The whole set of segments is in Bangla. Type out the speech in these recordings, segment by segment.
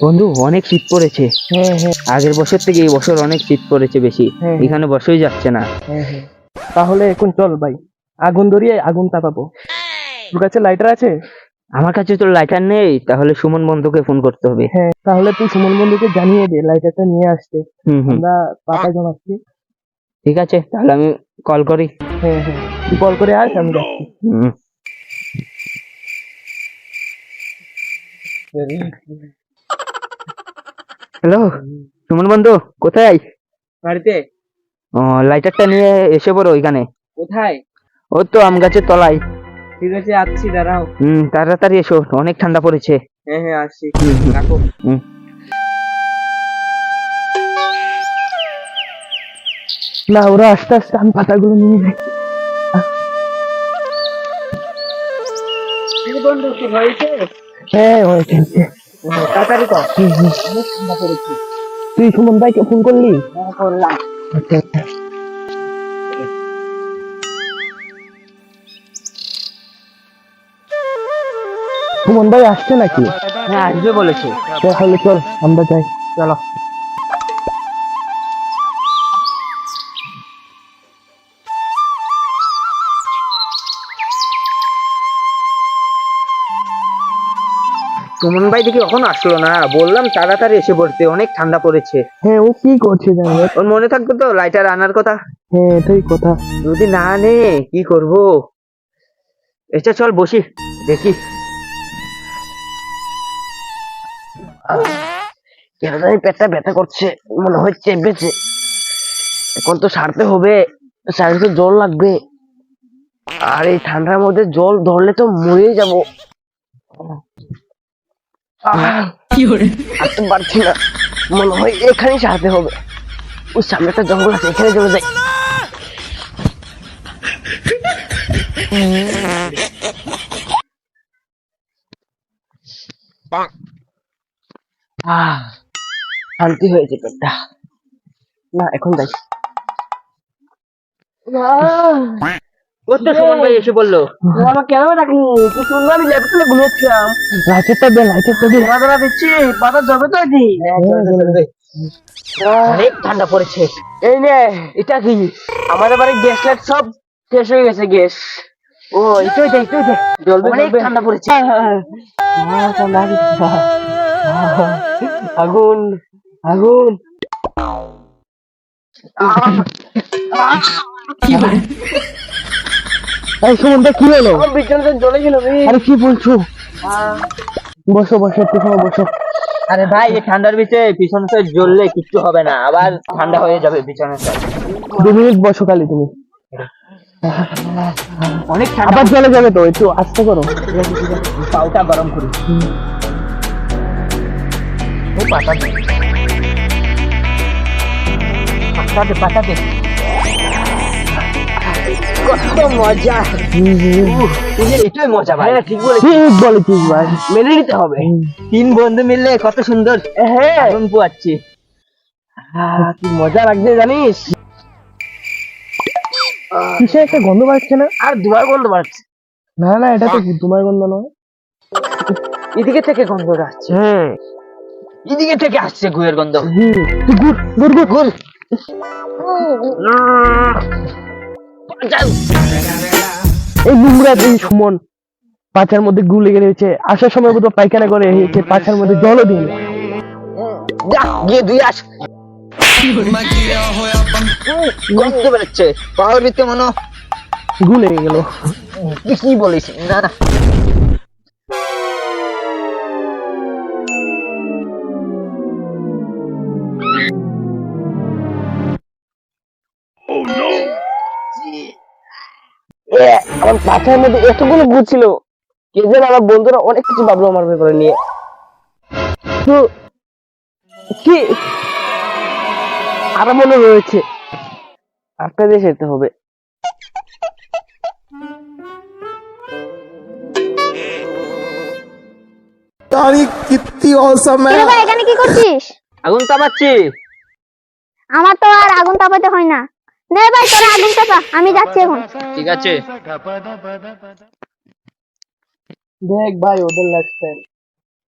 বন্ধু অনেক শীত পড়েছে। হ্যাঁ হ্যাঁ। আগের বছর থেকে এই বছর অনেক শীত পড়েছে বেশি। হ্যাঁ। এখানে বসেই যাচ্ছে না। তাহলে এখন চল ভাই আগুন ধরিয়ে আগুন তাপাবো। তোর কাছে লাইটার আছে? আমার কাছে তো লাইটার নেই তাহলে সুমন বন্ধুকে ফোন করতে হবে। হ্যাঁ তাহলে তুই সুমন বন্ধুকে জানিয়ে দে লাইটারটা নিয়ে আসতে। আমরা পাতা জমাচ্ছি ঠিক আছে তাহলে আমি কল করি। হ্যাঁ হ্যাঁ। তুই কল করে আস আমি যাচ্ছি হ্যালো সুমন বন্ধু কোথায়? বাড়িতে। ও লাইটারটা নিয়ে এসে পড়ো ওইখানে। কোথায়? ও তো আম গাছের তলায়। ঠিক আছে আসছি দাঁড়াও। হুম তাড়াতাড়ি এসো অনেক ঠান্ডা পড়েছে। হ্যাঁ হ্যাঁ আসছি। রাখো হুম। না ওরা আস্তে আস্তে আমি পাতাগুলো নিয়ে যাই বন্ধু কি হয়েছে? হ্যাঁ হয়েছে। তাড়াতাড়ি কর। তুই সুমন ভাইকে ফোন করলি? হ্যাঁ করলাম। আচ্ছা আচ্ছা। সুমন ভাই আসছে নাকি? হ্যাঁ আসবে বলেছে। তাহলে চল আমরা যাই। চলো। সুমন ভাই দেখি কখনো আসলো না। বললাম তাড়াতাড়ি এসে পড়তে অনেক ঠান্ডা পড়েছে। হ্যাঁ ও কি করছে জানি। ওর মনে থাকবে তো লাইটার আনার কথা। হ্যাঁ এটাই কথা। যদি না নে কি করব? এটা চল বসি দেখি। কেন জানি পেটটা ব্যথা করছে মনে হয় চেপেছে। এখন তো সারতে হবে সারতে জল লাগবে। আর এই ঠান্ডার মধ্যে জল ধরলে তো মরেই যাব। আহ, আর তো পারছি না মনে হয় এখানেই সারতে হবে। ওই সামনে একটা জঙ্গল আছে এখানে চলে যাই। আহ শান্তি হয়েছে পেটটা। না এখন যাই। ও তো সুমন ভাই এসে বলল? আমার কেন রাখনি কি সুন্দর আমি ল্যাপটপে দে দে। দিচ্ছি পাতা যাবে তো কি অনেক ঠান্ডা পড়েছে। এই নে এটা কি? আমাদের বাড়ির গ্যাস লাইট সব শেষ হয়ে গেছে গ্যাস। ও এটাই দে এটাই দে জ্বলবে অনেক ঠান্ডা পড়েছে। হ্যাঁ, হ্যাঁ, ঠান্ডা আগুন। আগুন। এই সুমনটা কি হলো? আরে কি বলছো? বসো বসো একটু সময় বসো। আরে ভাই এই ঠান্ডার ভিতরে পিছনটা জ্বললে কিচ্ছু হবে না আবার ঠান্ডা হয়ে যাবে বিছানাটা দু মিনিট বসো খালি তুমি। অনেক ঠান্ডা আবার চলে যাবে তো একটু আস্তে করো। পাউটা গরম করি। ও মজা উহ, এই যে এটাই মজা ভাই। ঠিক বলে ঠিক বলেছিস ভাই। মেনে নিতে হবে। তিন বন্ধু মিললে কত সুন্দর। হ্যাঁ। কি মজা লাগছে জানিস। কিসে একটা গন্ধ পাচ্ছে না? আর ধোঁয়ার গন্ধ পাচ্ছে না না এটা তো ধোঁয়ার গন্ধ নয়? এদিকে থেকে গন্ধ আসছে। হ্যাঁ। এদিকে থেকে আসছে গুয়ের গন্ধ। গুড় গুড় গুড়। গুল এই নোংরা এই সুমন। পাছার মধ্যে গু লেগে রয়েছে। আসার সময় বোধহয় পায়খানা করে এসে পাছার মধ্যে জলও দিন যা গিয়ে দুই আস। গন্ধ বেরোচ্ছে। পাহাড় ভিতরে মনে গু লেগে গেল। কি বলিস? না না। আমার মাথার মধ্যে এতগুলো কে আমার বন্ধুরা অনেক কিছু ভাবলো আমার ব্যাপারে নিয়ে। তো কি আরও মনে রয়েছে যেতে হবে। তারিখ অসম। এখানে কি করছিস? আগুন তাপাচ্ছি আমার তো আর আগুন তাপাতে হয় না। নে ভাই তোরা আগুন তাপা আমি যাচ্ছি এখন। ঠিক আছে। দেখ ভাই ওদের লাইফস্টাইল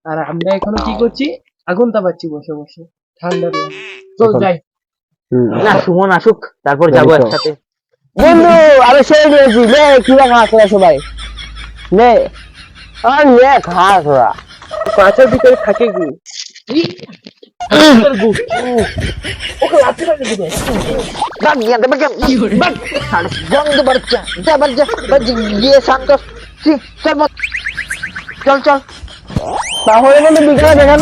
আর আমরা এখনও কি করছি? আগুন তাপাচ্ছি বসে বসে। ঠান্ডা লাগে চল যাই। না সুমন আসুক তারপর যাব। একসাথে। বন্ধু আমি সেই নিয়েছি নে কি বা খাওয়া তোরা সবাই নে আর নে খা তোরা পাঁচের ভিতরে থাকে কি? ভাগ গিয়া দে, ভাগ গিয়া, ভাগ। সালে গন্ধ বাড়ছে যা বাড় যা বাড় যা, গিয়ে শান্ত চল চল বল। চল চল তাহলে বন্ধু বিকালে দেখা